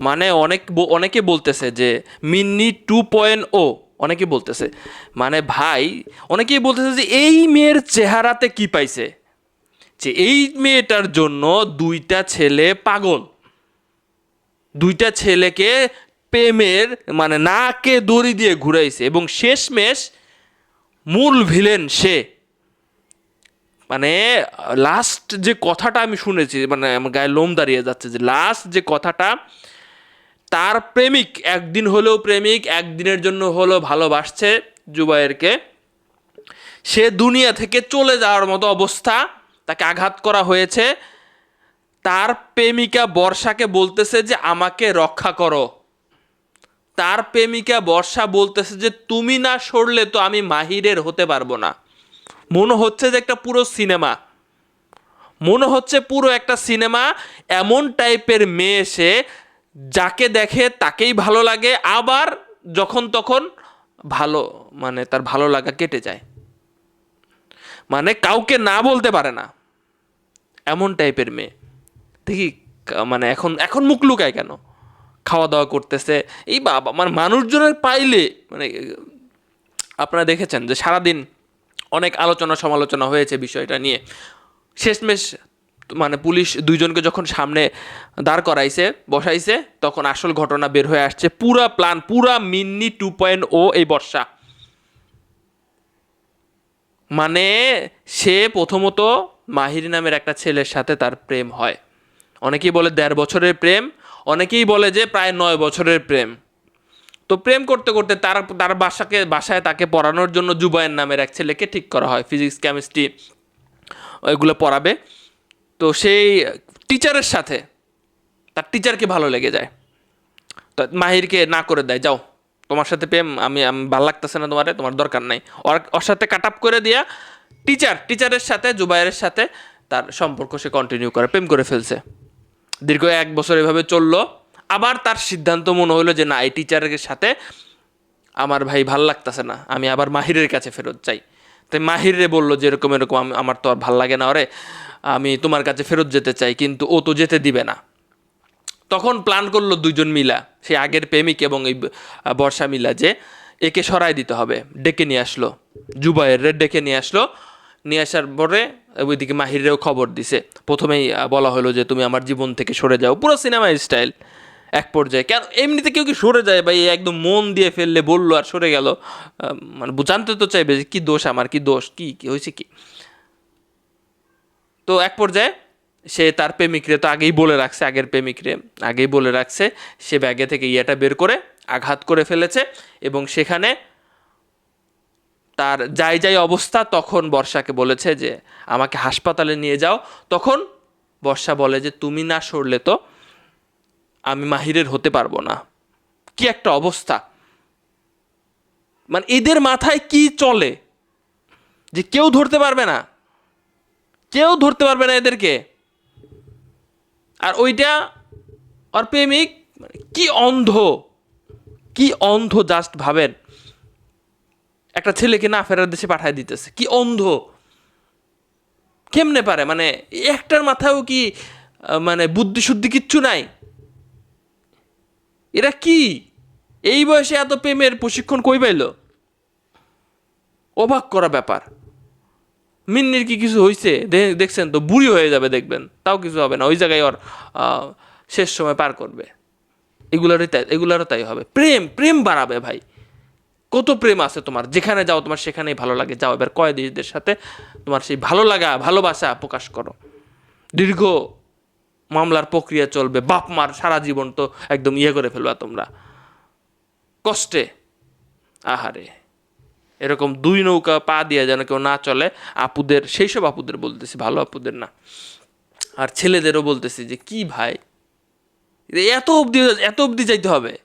মানে অনেক অনেকে বলতেছে যে মিন্নি টু পয়েন্ট ও অনেকে বলতেছে। মানে ভাই, অনেকেই বলতেছে যে এই মেয়ের চেহারাতে কি পাইছে? যে এই মেয়েটার জন্য দুইটা ছেলে পাগল। দুইটা ছেলেকে প্রেমের মানে নাকে দড়ি দিয়ে ঘুরাইছে এবং শেষমেশ মূল ভিলেন সে। মানে লাস্ট যে কথাটা আমি শুনেছি মানে আমার গায়ে লোম দাঁড়িয়ে যাচ্ছে যে লাস্ট যে কথাটা তার প্রেমিক, একদিন হলেও প্রেমিক, একদিনের জন্য হলেও ভালোবাসছে জুবায়েরকে। সে দুনিয়া থেকে চলে যাওয়ার মতো অবস্থা, তাকে আঘাত করা হয়েছে। তার প্রেমিকা বর্ষাকে বলতেছে যে, আমাকে রক্ষা করো। তার প্রেমিকা বর্ষা বলতেছে যে, তুমি না সরলে তো আমি মাহিরের হতে পারব না। মনে হচ্ছে যে, একটা পুরো সিনেমা। মনে হচ্ছে পুরো একটা সিনেমা, এমন টাইপের মেয়ে সে যাকে দেখে তাকেই ভালো লাগে, আবার যখন তখন ভালো মানে তার ভালো লাগা কেটে যায়। মানে কাউকে না বলতে পারে না। এমন টাইপের মেয়ে। দেখি মানে এখন এখন মুখ লুকায় কেন? খাওয়া দাওয়া করতেছে। এই বাবা মানে মানুষজনের পাইলে মানে আপনারা দেখেছেন যে সারাদিন অনেক আলোচনা সমালোচনা হয়েছে বিষয়টা নিয়ে। শেষমেশ মানে পুলিশ দুইজনকে যখন সামনে দাঁড় করাইছে, বসাইছে, তখন আসল ঘটনা বের হয়ে আসছে পুরা প্ল্যান পুরা মিন্নি টু পয়েন্ট ও এই বর্ষা। মানে সে প্রথমত মাহির নামের একটা ছেলের সাথে তার প্রেম হয়। অনেকেই বলে দেড় বছরের প্রেম, অনেকেই বলে যে প্রায় নয় বছরের প্রেম। তো প্রেম করতে করতে তার তার বাসাকে, বাসায় তাকে পড়ানোর জন্য জুবায়ের নামের এক ছেলেকে ঠিক করা হয় ফিজিক্স কেমিস্ট্রি এগুলো পড়াবে। তো সেই টিচারের সাথে তার টিচারকে ভালো লেগে যায়। তো মাহিরকে না করে দেয়, যাও, তোমার সাথে প্রেম, আমি আমি ভালো লাগতেছে না তোমারে, তোমার দরকার নাই। ওর ওর সাথে কাট আপ করে দিয়া টিচার টিচারের সাথে জুবাইরের সাথে তার সম্পর্ক সে কন্টিনিউ করে, প্রেম করে ফেলছে। দীর্ঘ এক বছর এভাবে চলল। আবার তার সিদ্ধান্ত মনে হলো যে, না, এই টিচারের সাথে আমার ভাই ভালো লাগতেছে না, আমি আবার মাহিরের কাছে ফেরত চাই। তাই মাহিরে বলল যে, এরকম এরকম আমার তো আর ভালো লাগে না ওরে। আমি তোমার কাছে ফেরত যেতে চাই, কিন্তু ও তো যেতে দিবে না। তখন প্ল্যান করল দুইজন মিলা, সেই আগের প্রেমিক এবং এই বর্ষা মিলা, যে একে সরাই দিতে হবে। ডেকে নিয়ে আসলো জুবাইয়ের রে ডেকে নিয়ে আসলো। নিয়ে আসার পরে ওইদিকে মাহিরেও খবর দিছে। প্রথমেই বলা হলো যে তুমি আমার জীবন থেকে সরে যাও, পুরো সিনেমা স্টাইল এক পর্যায়ে। কেন, এমনিতে কেউ কি সরে যায় বা একদম মন দিয়ে ফেললে বলল আর সরে গেল। মানে জানতে তো চাইবে যে কী দোষ আমার, কি দোষ, কি, কী হয়েছে কি? তো এক পর্যায়ে সে তার প্রেমিকরে তো আগেই বলে রাখছে, আগের প্রেমিকরে আগেই বলে রাখছে, সে ব্যাগে থেকে ইয়েটা বের করে আঘাত করে ফেলেছে এবং সেখানে তার যাই যাই অবস্থা তখন বর্ষাকে বলেছে যে, আমাকে হাসপাতালে নিয়ে যাও। তখন বর্ষা বলে যে, তুমি না সরলে তো আমি মাহিরের হতে পারব না। কি একটা অবস্থা। মানে এদের মাথায় কি চলে? যে কেউ ধরতে পারবে না। কেউ ধরতে পারবে না এদেরকে। আর ওইটা আর প্রেমিক মানে কি অন্ধ কি অন্ধ জাস্ট ভাবেন। একটা ছেলেকে না ফেরার দেশে পাঠায় দিতেছে, কি অন্ধ। কেমনে পারে? মানে একটার মাথায়ও কি মানে বুদ্ধি শুদ্ধি কিচ্ছু নাই? এরা কি? এই বয়সে এত প্রেমের প্রশিক্ষণ কই পাইল? অবাক করা ব্যাপার। মিন্নির কি কিছু হয়েছে দেখছেন তো, বুড়ি হয়ে যাবে, দেখবেন। তাও কিছু হবে না। ওই জায়গায় ওর শেষ সময় পার করবে। এগুলারই তাই এগুলারও তাই হবে। প্রেম প্রেম বাড়াবে ভাই। কত প্রেম আছে তোমার? যেখানে যাও, তোমার সেখানেই ভালো লাগে। যাও, এবার কয়েদিদের সাথে তোমার সেই ভালো লাগা, ভালোবাসা প্রকাশ করো। দীর্ঘ মামলার প্রক্রিয়া চলবে। বাপ, মার সারা জীবন তো একদম ইয়ে করে ফেলবা তোমরা। কষ্টে। আহারে। এরকম দুই নৌকা পা দিয়ে যেন কেউ না চলে, আপুদের সেই সব আপুদের বলতেছি, ভালো আপুদের না। আর ছেলেদেরও বলতেছি যে, কি ভাই? এত অবধি এত অবধি যাইতে হবে?